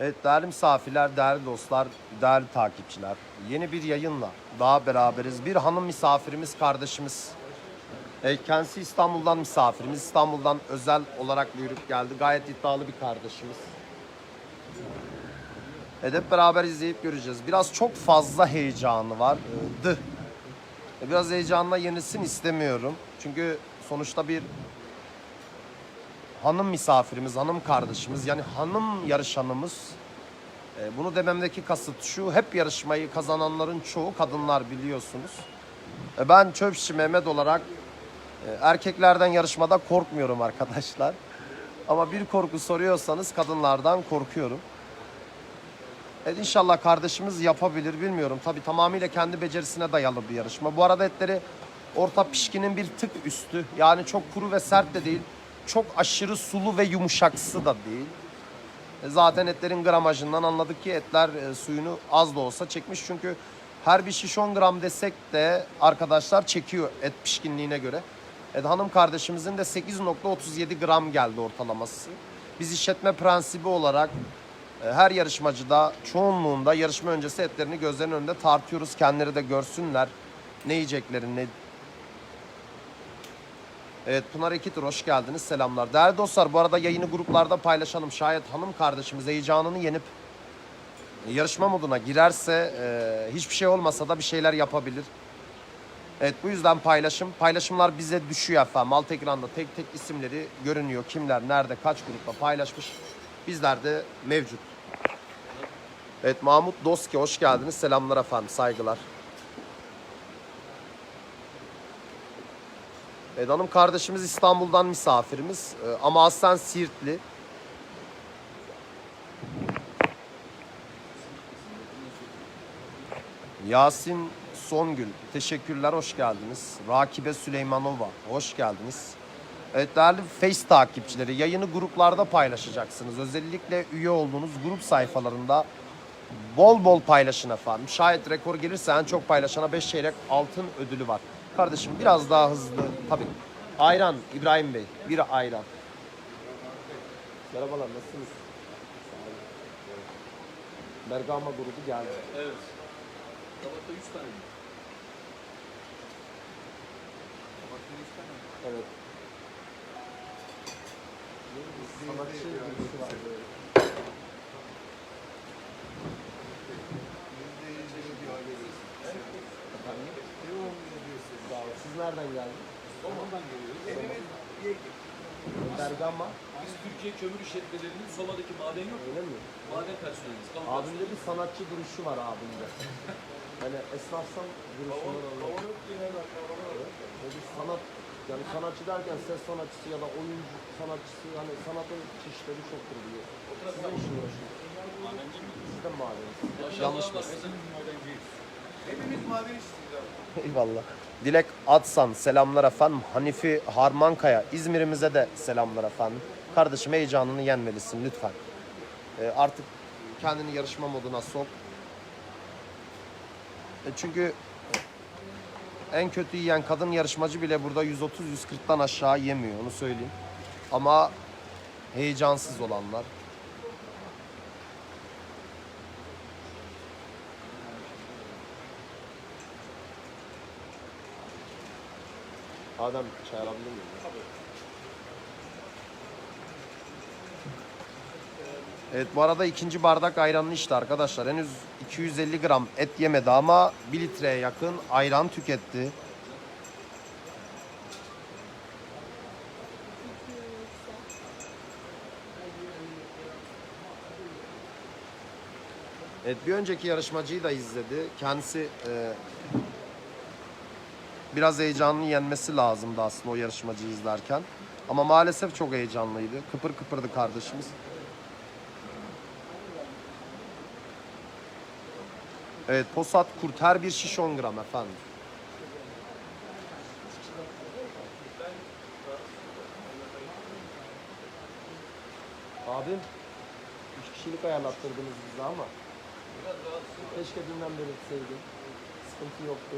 Evet değerli misafirler, değerli dostlar, değerli takipçiler. Yeni bir yayınla daha beraberiz. Bir hanım misafirimiz, kardeşimiz. E, kendisi İstanbul'dan misafirimiz. İstanbul'dan özel olarak buyurup geldi. Gayet iddialı bir kardeşimiz. Evet, hep beraber izleyip göreceğiz. Biraz çok fazla heyecanı var. E, dı. E, Biraz heyecanla yenilsin istemiyorum. Çünkü sonuçta bir hanım misafirimiz, hanım kardeşimiz yani hanım yarışanımız. E, bunu dememdeki kasıt şu, hep yarışmayı kazananların çoğu kadınlar biliyorsunuz. E, ben çöpçü Mehmet olarak e, erkeklerden yarışmada korkmuyorum arkadaşlar. Ama bir korku soruyorsanız kadınlardan korkuyorum. Evet inşallah kardeşimiz yapabilir bilmiyorum. Tabi tamamıyla kendi becerisine dayalı bir yarışma. Bu arada etleri orta pişkinin bir tık üstü. Yani çok kuru ve sert de değil. Çok aşırı sulu ve yumuşaksı da değil. E, Zaten etlerin gramajından anladık ki etler e, suyunu az da olsa çekmiş. Çünkü her bir şiş 10 gram desek de arkadaşlar çekiyor et pişkinliğine göre. E, hanım kardeşimizin de 8.37 gram geldi ortalaması. Biz işletme prensibi olarak e, her yarışmacıda çoğunluğunda yarışma öncesi etlerini gözlerinin önünde tartıyoruz. Kendileri de görsünler ne yiyeceklerini. Evet Pınar Ekitir hoş geldiniz. Selamlar. Değerli dostlar bu arada yayını gruplarda paylaşalım. Şayet hanım kardeşimiz heyecanını yenip yarışma moduna girerse e, hiçbir şey olmasa da bir şeyler yapabilir. Evet bu yüzden paylaşım. Paylaşımlar bize düşüyor efendim. Alt ekranda tek tek isimleri görünüyor. Kimler, nerede, kaç grupta paylaşmış. Bizlerde mevcut. Evet Mahmut Doski hoş geldiniz. Selamlar efendim. Saygılar. Evet hanım kardeşimiz İstanbul'dan misafirimiz. Ee, ama aslen Siirtli. Yasin Songül, teşekkürler, hoş geldiniz. Rakibe Süleymanova, hoş geldiniz. Evet değerli Face takipçileri, yayını gruplarda paylaşacaksınız. Özellikle üye olduğunuz grup sayfalarında bol bol paylaşın efendim. Şayet rekor gelirse en çok paylaşana 5 çeyrek altın ödülü var. Kardeşim biraz daha hızlı. Tabii. Ayran İbrahim Bey, bir ayran. Merhabalar, nasılsınız? Bergama grubu geldi. Evet. Tabakta 100 tane mi? Tabakta 100 tane mi? Evet. Sanatçı birisi var böyle. Efendim? Sağ olun. Siz nereden geldiniz? Soma'dan geliyoruz. Bergama. Biz Türkiye Kömür İşletmelerinin Soma'daki maden yok. Öyle mi? Maden personeliyiz. Kamu Abimde bir sanatçı duruşu var abimde. Hani esnafsan duruşundan anlıyor. Ve bir sanat yani sanatçı derken ses sanatçısı ya da oyuncu sanatçısı hani sanatın çeşitleri çoktur diyor. Siz ne işin uğraşıyorsunuz? Siz de madenisiniz? Yanlış mı? Hepimiz maden işçiyiz. Eyvallah. Dilek Atsan selamlar efendim. Hanifi Harmankaya İzmir'imize de selamlar efendim. Kardeşim heyecanını yenmelisin lütfen. Ee, artık kendini yarışma moduna sok. E, çünkü en kötü yiyen kadın yarışmacı bile burada 130-140'tan aşağı yemiyor onu söyleyeyim. Ama heyecansız olanlar. Adem çay alabilir miyim? Evet bu arada ikinci bardak ayranını içti arkadaşlar. Henüz 250 gram et yemedi ama 1 litreye yakın ayran tüketti. Evet bir önceki yarışmacıyı da izledi. Kendisi e, biraz heyecanlı yenmesi lazımdı aslında o yarışmacıyı izlerken. Ama maalesef çok heyecanlıydı. Kıpır kıpırdı kardeşimiz. Evet posat kurt her bir şiş 10 gram efendim. Abim 3 kişilik ayarlattırdınız bize ama keşke dünden beri etseydin. Sıkıntı yoktu.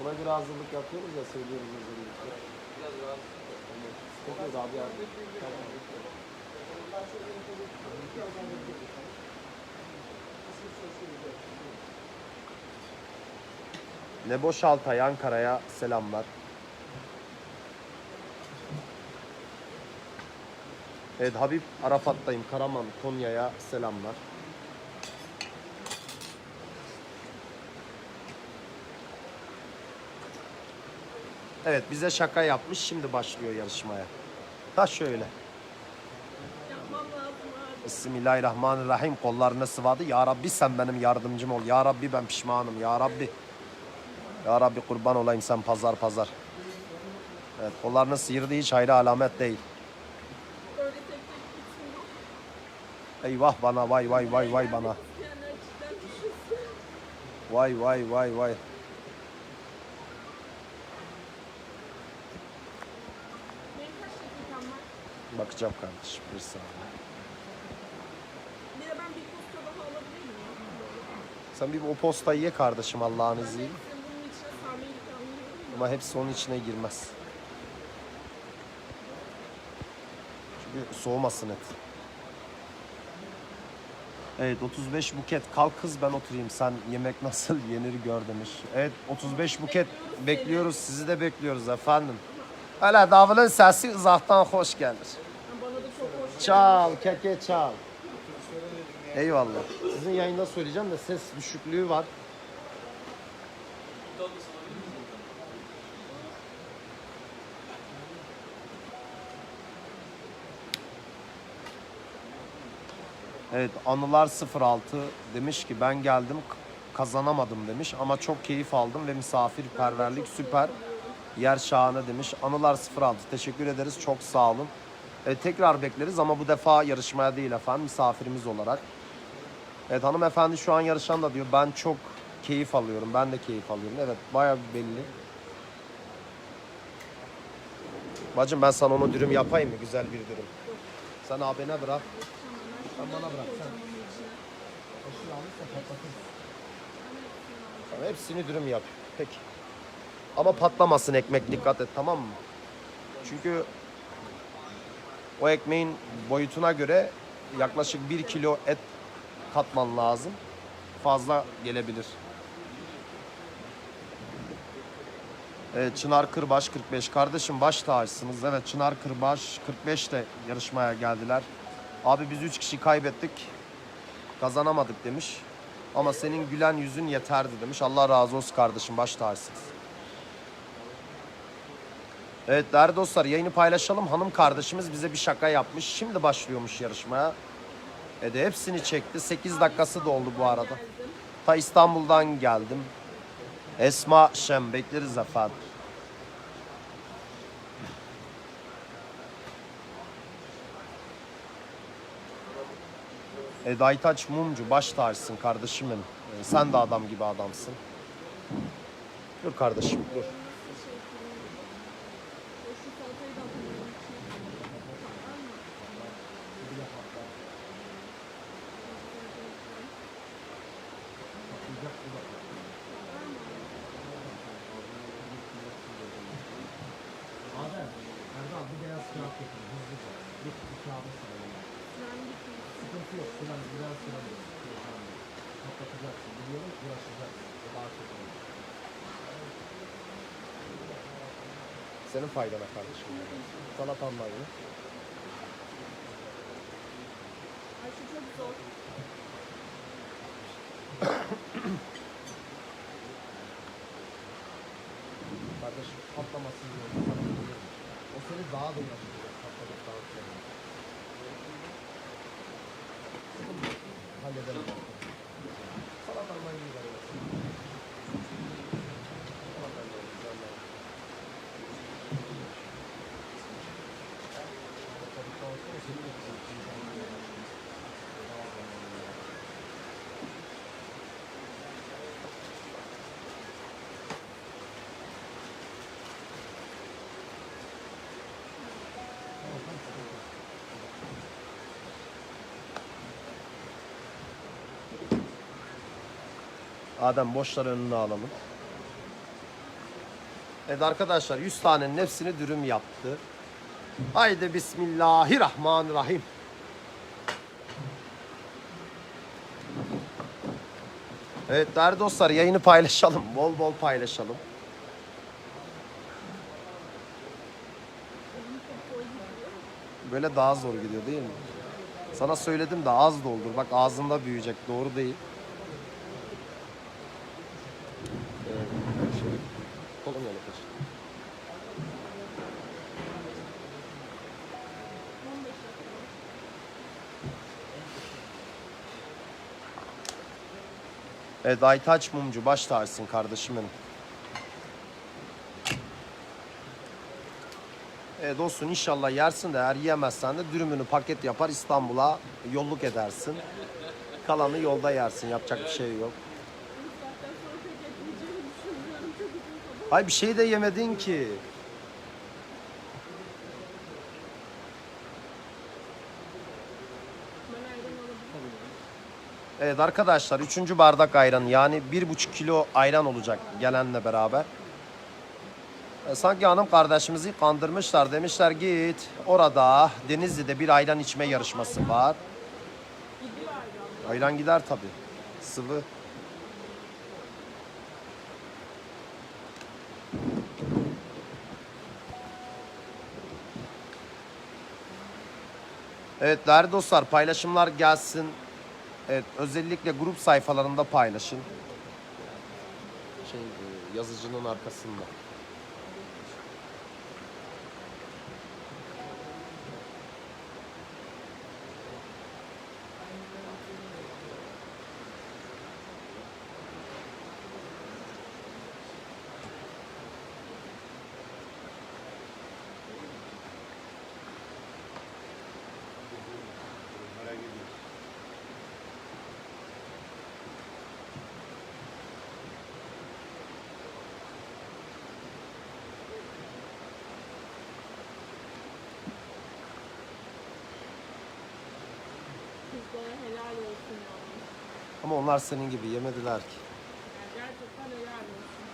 Ona göre hazırlık yapıyoruz ya söylüyoruz özellikle. Biraz rahat. Sıkıntı yok abi abi. Tamam. Boşaltay Ankara'ya selamlar. Evet Habib Arafat'tayım. Karaman Konya'ya selamlar. Evet bize şaka yapmış. Şimdi başlıyor yarışmaya. Ta şöyle. Bismillahirrahmanirrahim. Kollarını sıvadı. Ya Rabbi sen benim yardımcım ol. Ya Rabbi ben pişmanım. Ya Rabbi. Ya Rabbi kurban olayım sen pazar pazar. Evet kollarını sıyırdı hiç hayra alamet değil. Eyvah bana vay vay vay vay bana. Vay vay vay vay. Benim kaç dakikam var? Bakacağım kardeşim bir saniye. Bir de ben bir posta daha alabilir miyim? Sen bir o postayı ye kardeşim Allah'ın Ben izniyle. hepsini bunun içine sarmayı planlıyorum. Ama hepsi onun içine girmez. Çünkü soğumasın et. Evet 35 buket. Kalk kız ben oturayım. Sen yemek nasıl yenir gör demiş. Evet 35 buket. Bekliyoruz Bekliyoruz. Sizi de bekliyoruz efendim. Öyle davulun sesi uzaktan hoş gelir. Yani bana da çok hoş Çal keke çal. Eyvallah. Sizin yayında söyleyeceğim de ses düşüklüğü var. Evet Anılar 06 demiş ki ben geldim kazanamadım demiş ama çok keyif aldım ve misafirperverlik süper. Yer şahane demiş. Anılar 06 teşekkür ederiz çok sağ olun. E, tekrar bekleriz ama bu defa yarışmaya değil efendim misafirimiz olarak. Evet hanımefendi şu an yarışan da diyor ben çok keyif alıyorum. Ben de keyif alıyorum. Evet bayağı belli. Bacım ben sana onu dürüm yapayım mı? Güzel bir dürüm. Sen abine bırak. Sen bana bırak. Sen. Tamam, hepsini dürüm yap. Peki. Ama patlamasın ekmek dikkat et tamam mı? Çünkü o ekmeğin boyutuna göre yaklaşık 1 kilo et katman lazım. Fazla gelebilir. Evet, Çınar Kırbaş 45. Kardeşim baş tacısınız. Evet Çınar Kırbaş 45 de yarışmaya geldiler. Abi biz 3 kişi kaybettik. Kazanamadık demiş. Ama senin gülen yüzün yeterdi demiş. Allah razı olsun kardeşim baş tacısınız. Evet değerli dostlar yayını paylaşalım. Hanım kardeşimiz bize bir şaka yapmış. Şimdi başlıyormuş yarışmaya. E de hepsini çekti. 8 dakikası doldu bu arada. Ta İstanbul'dan geldim. Esma Şem bekleriz efendim. Eda Aytaç Mumcu baş tacısın kardeşim benim. Ee, sen de adam gibi adamsın. Dur kardeşim dur. Ben gittim. Sıkıntı yok. Sıran biraz sıran Katlatacaksın. Biliyorum uğraşacaksın. Daha çok olur. Senin faydana kardeşim. Salatanla yine. Ayşe çok zor. Kardeşim patlamasın diye O seni daha da uğraştıracak Hallelujah. Adem boşlar önüne alalım. Evet arkadaşlar 100 tanenin hepsini dürüm yaptı. Haydi Bismillahirrahmanirrahim. Evet değerli dostlar yayını paylaşalım. Bol bol paylaşalım. Böyle daha zor gidiyor değil mi? Sana söyledim de az doldur. Bak ağzında büyüyecek. Doğru değil. Evet Aytaç Mumcu baş tacısın kardeşim benim. Evet dostum inşallah yersin de eğer yiyemezsen de dürümünü paket yapar İstanbul'a yolluk edersin. Kalanı yolda yersin yapacak bir şey yok. Hay bir şey de yemedin ki. Ben ayran alabilir miyim? Evet arkadaşlar üçüncü bardak ayran yani bir buçuk kilo ayran olacak gelenle beraber. E, sanki hanım kardeşimizi kandırmışlar demişler git orada Denizli'de bir ayran içme yarışması var. Ayran gider tabi. Sıvı. Evet değerli dostlar paylaşımlar gelsin. Evet özellikle grup sayfalarında paylaşın. Şey e, yazıcının arkasında. Helal olsun yani. Ama onlar senin gibi yemediler ki. Yani gerçekten helal olsun.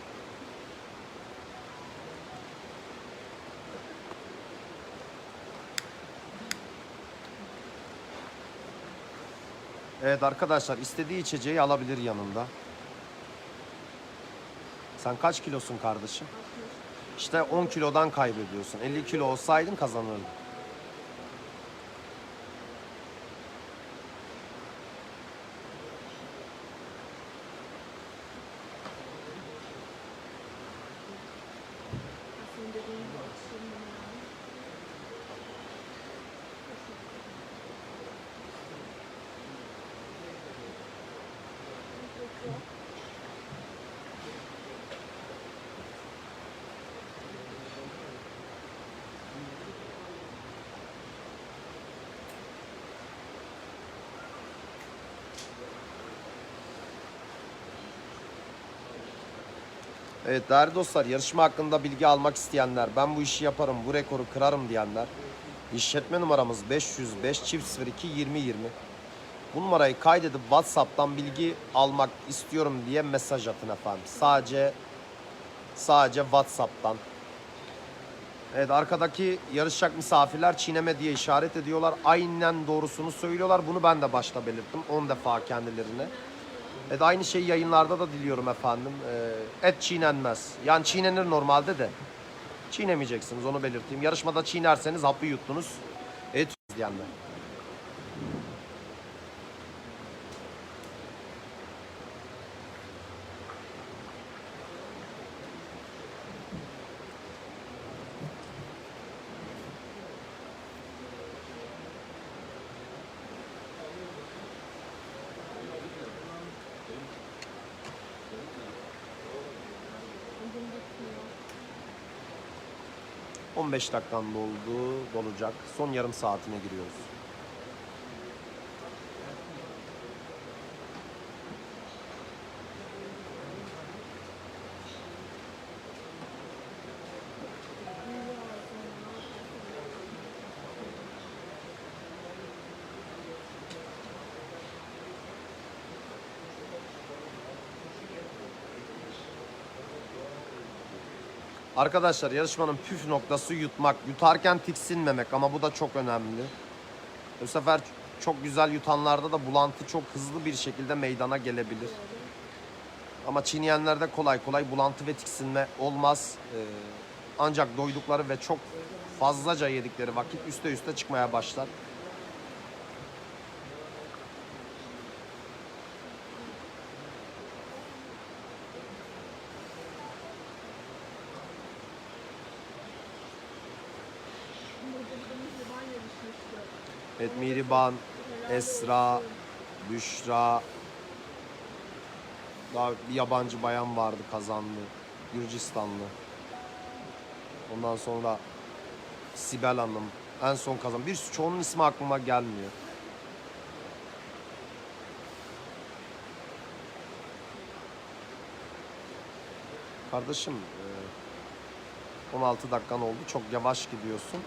Evet arkadaşlar istediği içeceği alabilir yanında. Sen kaç kilosun kardeşim? 60. İşte 10 kilodan kaybediyorsun. 50 kilo olsaydın kazanırdın. Aslında dediğin gibi atıştırmam yani. Çok güzel. Evet değerli dostlar yarışma hakkında bilgi almak isteyenler, ben bu işi yaparım, bu rekoru kırarım diyenler işletme numaramız 505 çift 02 20 20. Bu numarayı kaydedip WhatsApp'tan bilgi almak istiyorum diye mesaj atın efendim. Sadece sadece WhatsApp'tan. Evet arkadaki yarışacak misafirler çiğneme diye işaret ediyorlar. Aynen doğrusunu söylüyorlar. Bunu ben de başta belirttim 10 defa kendilerine. Evet aynı şeyi yayınlarda da diliyorum efendim. Ee, et çiğnenmez. Yani çiğnenir normalde de. Çiğnemeyeceksiniz onu belirteyim. Yarışmada çiğnerseniz hapı yuttunuz. Et diyenler. 15 dakikan doldu, dolacak. Son yarım saatine giriyoruz. Arkadaşlar yarışmanın püf noktası yutmak. Yutarken tiksinmemek ama bu da çok önemli. Bu sefer çok güzel yutanlarda da bulantı çok hızlı bir şekilde meydana gelebilir. Ama çiğneyenlerde kolay kolay bulantı ve tiksinme olmaz. Ee, ancak doydukları ve çok fazlaca yedikleri vakit üste üste çıkmaya başlar. Burada bir de mihriban yarışmıştı. Evet Mihriban, Esra, Büşra, daha bir yabancı bayan vardı kazandı. Gürcistanlı. Ondan sonra Sibel Hanım en son kazan. Bir çoğunun ismi aklıma gelmiyor. Kardeşim e, 16 dakikan oldu. Çok yavaş gidiyorsun.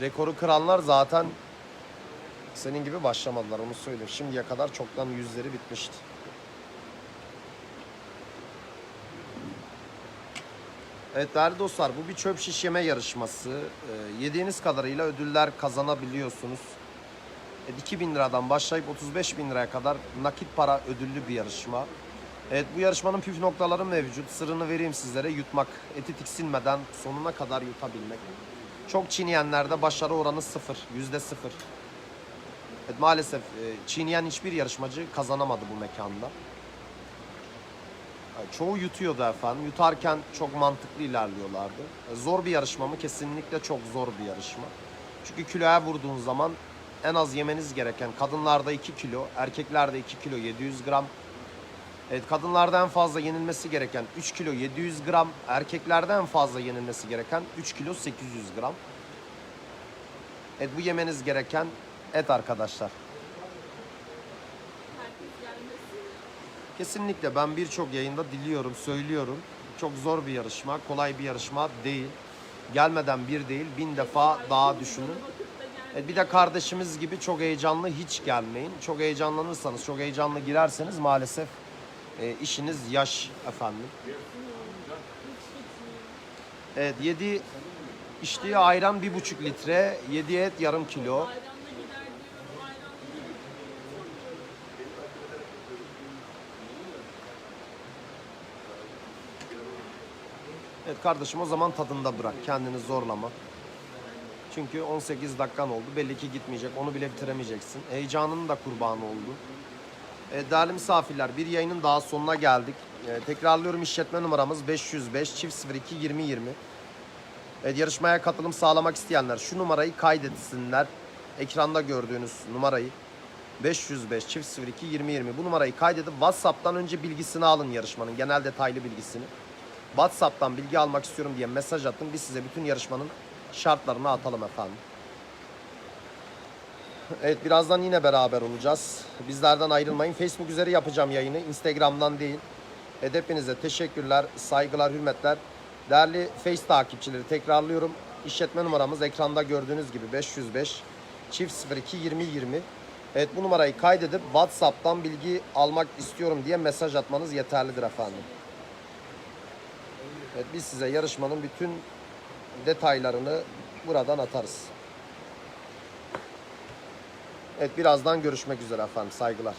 Rekoru kıranlar zaten senin gibi başlamadılar onu söyleyeyim. Şimdiye kadar çoktan yüzleri bitmişti. Evet değerli dostlar bu bir çöp şiş yeme yarışması. Ee, yediğiniz kadarıyla ödüller kazanabiliyorsunuz. Evet, 2000 liradan başlayıp 35 bin liraya kadar nakit para ödüllü bir yarışma. Evet bu yarışmanın püf noktaları mevcut. Sırrını vereyim sizlere. Yutmak, eti tiksinmeden sonuna kadar yutabilmek. Çok çiğneyenlerde başarı oranı sıfır, yüzde sıfır. Evet, maalesef e, çiğneyen hiçbir yarışmacı kazanamadı bu mekanda. Yani Çoğu yutuyordu efendim. Yutarken çok mantıklı ilerliyorlardı. E, Zor bir yarışma mı? Kesinlikle çok zor bir yarışma. Çünkü kiloya vurduğun zaman en az yemeniz gereken kadınlarda 2 kilo, erkeklerde 2 kilo 700 gram. Evet kadınlarda en fazla yenilmesi gereken 3 kilo 700 gram, erkeklerde en fazla yenilmesi gereken 3 kilo 800 gram. Evet bu yemeniz gereken et arkadaşlar. Kesinlikle ben birçok yayında diliyorum, söylüyorum. Çok zor bir yarışma, kolay bir yarışma değil. Gelmeden bir değil, bin defa daha düşünün. Evet, bir de kardeşimiz gibi çok heyecanlı hiç gelmeyin. Çok heyecanlanırsanız, çok heyecanlı girerseniz maalesef e, işiniz yaş efendim. Evet, yedi içtiği ayran bir buçuk litre, yedi et yarım kilo. Evet kardeşim o zaman tadında bırak. Kendini zorlama. Çünkü 18 dakikan oldu. Belli ki gitmeyecek. Onu bile bitiremeyeceksin. Heyecanının da kurbanı oldu. E, değerli misafirler bir yayının daha sonuna geldik. E, tekrarlıyorum işletme numaramız 505 çift 02 20 20. Evet, yarışmaya katılım sağlamak isteyenler şu numarayı kaydetsinler. Ekranda gördüğünüz numarayı 505 çift 02 20 20 bu numarayı kaydedip WhatsApp'tan önce bilgisini alın yarışmanın genel detaylı bilgisini. WhatsApp'tan bilgi almak istiyorum diye mesaj atın. Biz size bütün yarışmanın şartlarını atalım efendim. Evet birazdan yine beraber olacağız. Bizlerden ayrılmayın. Facebook üzeri yapacağım yayını. Instagram'dan değil. Evet, hepinize teşekkürler, saygılar, hürmetler. Değerli Face takipçileri tekrarlıyorum. İşletme numaramız ekranda gördüğünüz gibi 505 çift 02 20 20. Evet bu numarayı kaydedip WhatsApp'tan bilgi almak istiyorum diye mesaj atmanız yeterlidir efendim. Evet biz size yarışmanın bütün detaylarını buradan atarız. Evet birazdan görüşmek üzere efendim. Saygılar.